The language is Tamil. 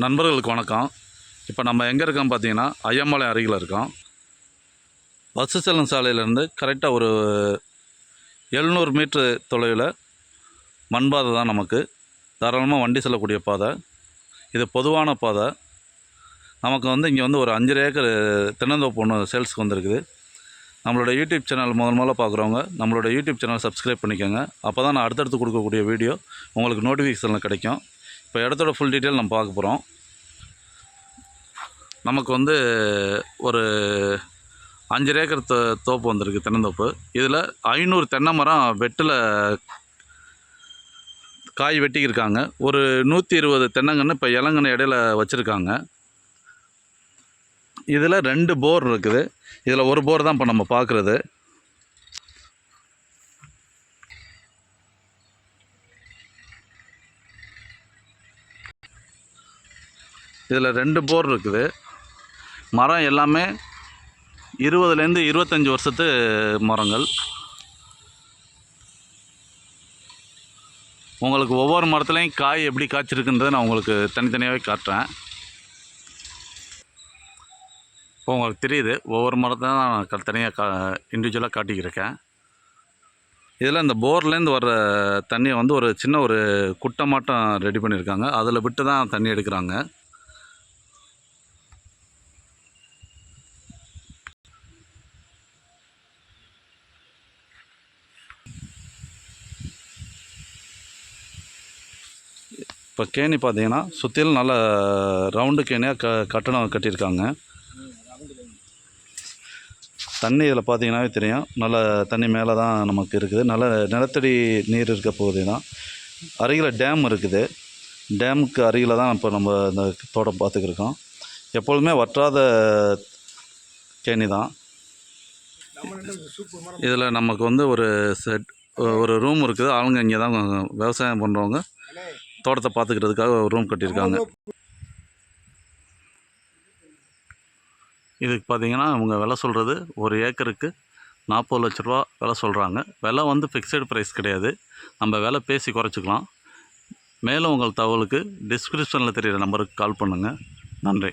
நண்பர்களுக்கு வணக்கம். இப்போ நம்ம எங்கே இருக்கோம் பார்த்தீங்கன்னா ஐயம்பாளையம் அருகில் இருக்கோம். பஸ்ஸு செல்லும் சாலையிலேருந்து கரெக்டாக ஒரு எழுநூறு மீட்ரு தொலைவில் மண்பாதை தான் நமக்கு. தாராளமாக வண்டி செல்லக்கூடிய பாதை. இது பொதுவான பாதை. நமக்கு வந்து இங்கே வந்து ஒரு அஞ்சரை ஏக்கர் தென்னந்தோப்பு ஒன்று சேல்ஸ்க்கு வந்திருக்குது. நம்மளோட யூடியூப் சேனல் முதல் முதல்ல பார்க்குறவங்க நம்மளோட யூடியூப் சேனல் சப்ஸ்கிரைப் பண்ணிக்கோங்க. அப்போ தான் நான் அடுத்தடுத்து கொடுக்கக்கூடிய வீடியோ உங்களுக்கு நோட்டிஃபிகேஷனில் கிடைக்கும். இப்போ இடத்தோட ஃபுல் டீட்டெயில் நம்ம பார்க்க போகிறோம் நமக்கு வந்து ஒரு அஞ்சரை ஏக்கர் தோ தோப்பு வந்திருக்கு தென்னந்தோப்பு. இதில் ஐநூறு தென்னை மரம் வெட்டில் காய் வெட்டிக்கிருக்காங்க. ஒரு நூற்றி இருபது தென்னங்கன்று இப்போ இளங்கன்று இடையில வச்சுருக்காங்க. இதில் ரெண்டு போர் இருக்குது. இதில் ஒரு போர் தான் இப்போ நம்ம பார்க்குறது. இதில் ரெண்டு போர் இருக்குது. மரம் எல்லாமே இருபதுலேருந்து இருபத்தஞ்சி வருஷத்து மரங்கள். உங்களுக்கு ஒவ்வொரு மரத்துலேயும் காய் எப்படி காய்ச்சிருக்குன்றதை நான் உங்களுக்கு தனித்தனியாகவே காட்டுறேன். இப்போ உங்களுக்கு தெரியுது ஒவ்வொரு மரத்தை நான் க தனியாக கா இண்டிவிஜுவலாக காட்டிக்கிருக்கேன். இதில் இந்த போர்லேருந்து வர்ற தண்ணியை வந்து ஒரு சின்ன ஒரு குட்டை மாட்டம் ரெடி பண்ணியிருக்காங்க. அதில் விட்டு தான் தண்ணி எடுக்கிறாங்க. இப்போ கேணி பார்த்தீங்கன்னா சுற்றிலும் நல்ல ரவுண்டு கேணியாக க கட்டணம் கட்டியிருக்காங்க. தண்ணி இதில் பார்த்தீங்கன்னாவே தெரியும். நல்ல தண்ணி மேலே தான் நமக்கு இருக்குது. நல்ல நிலத்தடி நீர் இருக்க பகுதி தான் அருகில் டேம் இருக்குது. டேமுக்கு அருகில் தான் இப்போ நம்ம இந்த தோட்டம் பார்த்துக்கிருக்கோம். எப்பொழுதுமே வற்றாத கேணி தான். இதில் நமக்கு வந்து ஒரு செட் ஒரு ரூம் இருக்குது. ஆளுங்க இங்கே தான் விவசாயம் பண்ணுறவங்க தோட்டத்தை பார்த்துக்கிறதுக்காக ஒரு ரூம் கட்டியிருக்காங்க. இதுக்கு பார்த்தீங்கன்னா அவங்க விலை சொல்கிறது ஒரு ஏக்கருக்கு நாற்பது லட்ச ரூபா விலை சொல்கிறாங்க விலை வந்து ஃபிக்ஸட் ப்ரைஸ் கிடையாது. நம்ம விலை பேசி குறைச்சிக்கலாம். மேலும் உங்கள் தகவலுக்கு டிஸ்கிரிப்ஷனில் தெரிகிற நம்பருக்கு கால் பண்ணுங்கள் நன்றி.